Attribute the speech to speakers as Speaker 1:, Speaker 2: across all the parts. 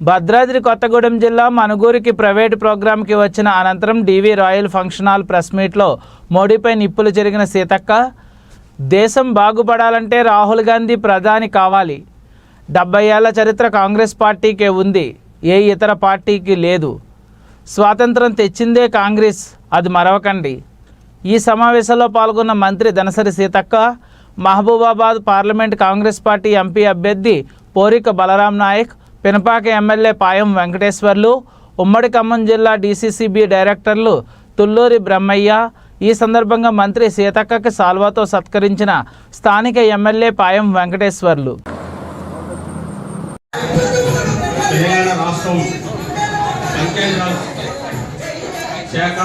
Speaker 1: భద్రాద్రి కొత్తగూడెం జిల్లా మనుగూరికి ప్రైవేటు ప్రోగ్రాంకి వచ్చిన అనంతరం DV royal function hall press మీట్లో మోడీపై నిప్పులు జరిగిన సీతక్క దేశం బాగుపడాలంటే రాహుల్ గాంధీ ప్రధాని కావాలి. డెబ్బై ఏళ్ళ చరిత్ర కాంగ్రెస్ పార్టీకే ఉంది ఏ ఇతర పార్టీకి లేదు. స్వాతంత్రం తెచ్చిందే కాంగ్రెస్ అది మరవకండి. ఈ సమావేశంలో పాల్గొన్న మంత్రి Danasari Seethakka Mahabubabad parliament Congress party MP అభ్యర్థి పోరిక బలరాం నాయక్ పెనపాక ఎమ్మెల్యే పాయం వెంకటేశ్వర్లు ఉమ్మడి ఖమ్మం జిల్లా డీసీసీబీ డైరెక్టర్లు తుల్లూరి బ్రహ్మయ్య ఈ సందర్భంగా మంత్రి సీతక్కకి సాల్వాతో సత్కరించిన స్థానిక ఎమ్మెల్యే పాయం వెంకటేశ్వర్లు.
Speaker 2: తెలంగాణ రాష్ట్రం పంచాయతీరాజ్ శాఖ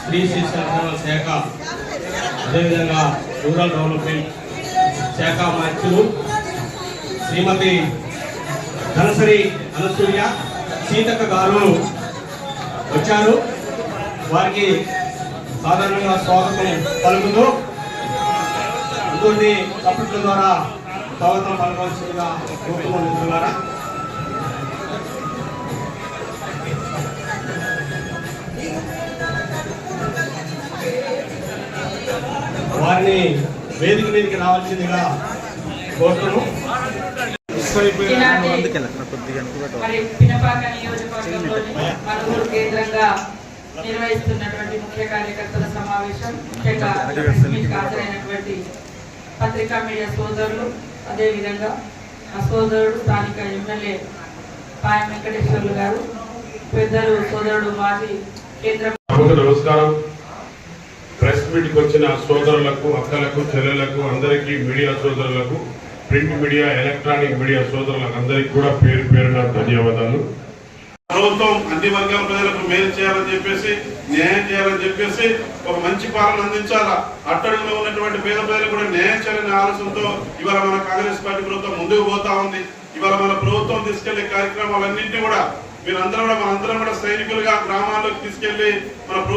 Speaker 2: స్త్రీ శిశుల శాఖ అదేవిధంగా రూరల్ డెవలప్మెంట్ శాఖ మంత్రులు శ్రీమతి కలసరి అనసూయ సీతక్క గారు వచ్చారు. వారికి సాధారణంగా స్వాగతం పలుకుతూ అందులోని కప్పట్ల ద్వారా స్వాగతం పలకవలసిందిగా కోరుకుంటున్నారా వారిని వేదిక మీదకి రావాల్సిందిగా కోరుతున్నాం.
Speaker 3: మరి పినపాక నియోజకవర్గంలోని మనుగోలు కేంద్రంగా నిర్వహిస్తున్నటువంటి ముఖ్య కార్యకర్తల సమావేశం ముఖ్యంగా హాజరైనటువంటి పత్రికా మీడియా సోదరులు అదేవిధంగా ఆ సోదరుడు స్థానిక ఎమ్మెల్యే పాయం వెంకటేశ్వర్లు గారు పెద్దలు సోదరుడు మాజీ కేంద్ర
Speaker 4: నమస్కారం. ప్రెస్ మీట్కి వచ్చిన సోదరులకు అక్కలకు చెల్లెలకు అందరికీ మీడియా సోదరులకు ప్రింట్ మీడియా ఎలక్ట్రానిక్ మీడియా సోదరులందరికీ కూడా పేరు పేరున ధన్యవాదాలు.
Speaker 5: ప్రభుత్వం అన్ని వర్గాల ప్రజలకు మేలు చేయాలని చెప్పేసి న్యాయం చేయాలని చెప్పేసి ఒక మంచి పాలన అందించాలా? అట్టడుగులో ఉన్నటువంటి పేద ప్రజలు కూడా న్యాయం చేయాలనే ఆలోచనతో ఇవాళ మన కాంగ్రెస్ పార్టీ ప్రభుత్వం ముందుకు పోతా ఉంది. ఇవాళ మన ప్రభుత్వం తీసుకెళ్ళే కార్యక్రమాలన్నింటినీ కూడా మీరందరూ కూడా మనందరం కూడా సైనికులుగా గ్రామాల్లోకి తీసుకెళ్ళి మన